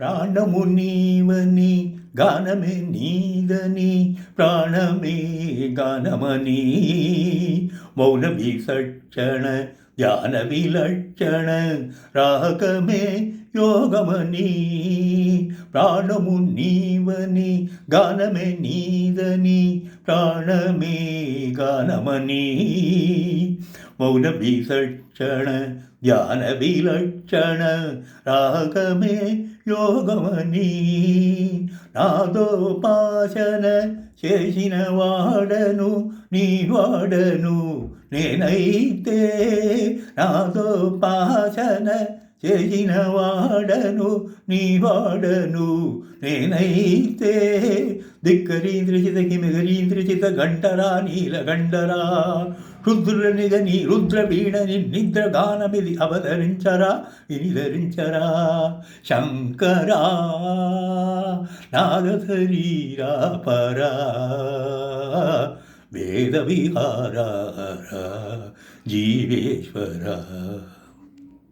ప్రాణము నీవని గానమే నీదని ప్రాణమే గానమని మౌన విసక్షణ ధ్యాన విలక్షణ రాగమే యోగమని ప్రాణము నీవని గానమే నీదని പ്രാണമേ ഗാനമനീ മൗനവിലക്ഷണ ധ്യാനവിലക്ഷണ രാഗമേ യോഗമനീ നാദോപാസന ശേഷിന വാടനു നീ വാടനു നേനൈത്തേ നാദോപാസന నేనైతే వాడను నీ వాడను నేనైతే దిక్కరీంద్రచిత కిమిగరీంద్రచిత గంటరా నీల గండరా రుద్ర నీ రుద్రవీణని నిద్ర గానమిది అవతరించరా ఇనిధరించరా శంకరా నాద పరా. వేద విహార జీవేశ్వర.